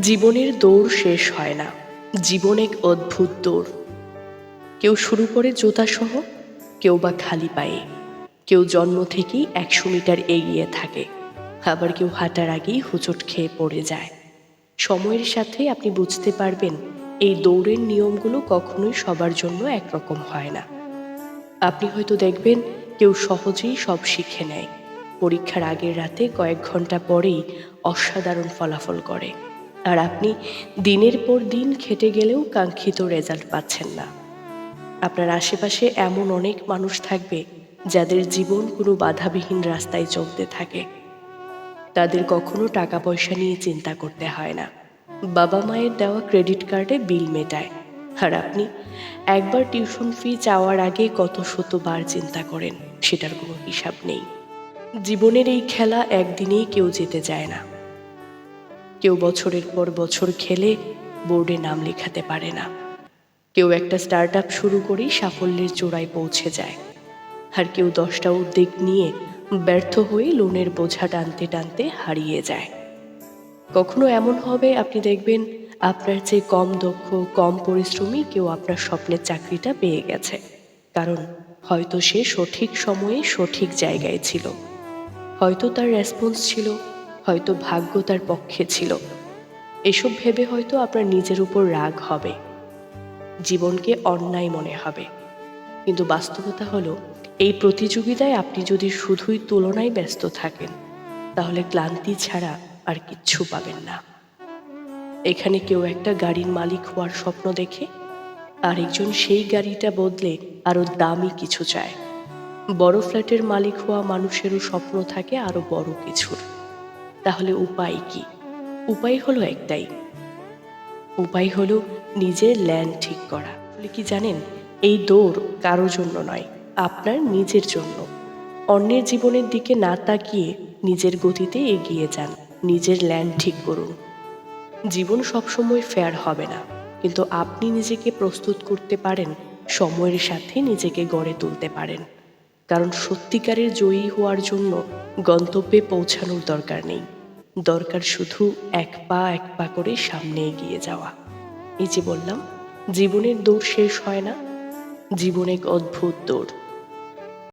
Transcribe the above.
জীবনের দৌড় শেষ হয় না। জীবন এক অদ্ভুত দৌড়। কেউ শুরু করে জোতাসহ, কেউ বা খালি পায়ে। কেউ জন্ম থেকেই একশো মিটার এগিয়ে থাকে। আবার কেউ হাঁটার আগেই হুচট খেয়ে পড়ে যায়। সময়ের সাথে আপনি বুঝতে পারবেন, এই দৌড়ের নিয়মগুলো কখনোই সবার জন্য একরকম হয় না। আপনি হয়তো দেখবেন, কেউ সহজেই সব শিখে নেয়। পরীক্ষার আগের রাতে কয়েক ঘণ্টা পরেই অসাধারণ ফলাফল করে। আর আপনি দিনের পর দিন খেটে গেলেও কাঙ্ক্ষিত রেজাল্ট পাচ্ছেন না। আপনার আশেপাশে এমন অনেক মানুষ থাকবে যাদের জীবন কোনো বাধাবিহীন রাস্তায় চলতে থাকে। তাদের কখনো টাকা পয়সা নিয়ে চিন্তা করতে হয় না। বাবা মায়ের দেওয়া ক্রেডিট কার্ডে বিল মেটায়। আর আপনি একবার টিউশন ফি চাওয়ার আগে কত শতবার চিন্তা করেন, সেটার কোনো হিসাব নেই। জীবনের এই খেলা একদিনেই কেউ যেতে যায় না। কেউ বছরের পর বছর খেলে বোর্ডে নাম লেখাতে পারে না। কেউ একটা স্টার্ট আপ শুরু করেই সাফল্যের চূড়ায় পৌঁছে যায়। আর কেউ দশটা উদ্যোগ নিয়ে ব্যর্থ হয়ে লোনের বোঝা টানতে টানতে হারিয়ে যায়। কখনো এমন হবে? আপনি দেখবেন আপনার চেয়ে কম দক্ষ, কম পরিশ্রমী কেউ আপনার স্বপ্নের চাকরিটা পেয়ে গেছে। কারণ হয়তো সে সঠিক সময়ে সঠিক জায়গায় ছিল। হয়তো তার রেসপন্স ছিল হয়তো ভাগ্য তার পক্ষে ছিল। এসব ভেবে হয়তো আপনার নিজের উপর রাগ হবে। জীবনকে অন্যায় মনে হবে। কিন্তু বাস্তবতা হলো, এই প্রতিযোগিতায় আপনি যদি শুধুই তুলনায় ব্যস্ত থাকেন, তাহলে ক্লান্তি ছাড়া আর কিচ্ছু পাবেন না। এখানে কেউ একটা গাড়ির মালিক হওয়ার স্বপ্ন দেখে, আরেকজন সেই গাড়িটা বদলে আরও দামি কিছু চায়। বড় ফ্ল্যাটের মালিক হওয়া মানুষেরও স্বপ্ন থাকে আরও বড় কিছুর। তাহলে উপায় কি? উপায় হলো একটাই। উপায় হলো নিজের ল্যান্ড ঠিক করা। বলে কি জানেন? এই দৌড় কারও জন্য নয়, আপনার নিজের জন্য। অন্যের জীবনের দিকে না তাকিয়ে নিজের গতিতে এগিয়ে যান, নিজের ল্যান্ড ঠিক করুন। জীবন সবসময় ফেয়ার হবে না, কিন্তু আপনি নিজেকে প্রস্তুত করতে পারেন, সময়ের সাথে নিজেকে গড়ে তুলতে পারেন। কারণ সত্যিকারের জয়ী হওয়ার জন্য গন্তব্যে পৌঁছানোর দরকার নেই। দরকার শুধু এক পা এক পা করে সামনে এগিয়ে যাওয়া। এই যে বললাম, জীবনের দৌড় শেষ হয় না। জীবন এক অদ্ভুত দৌড়।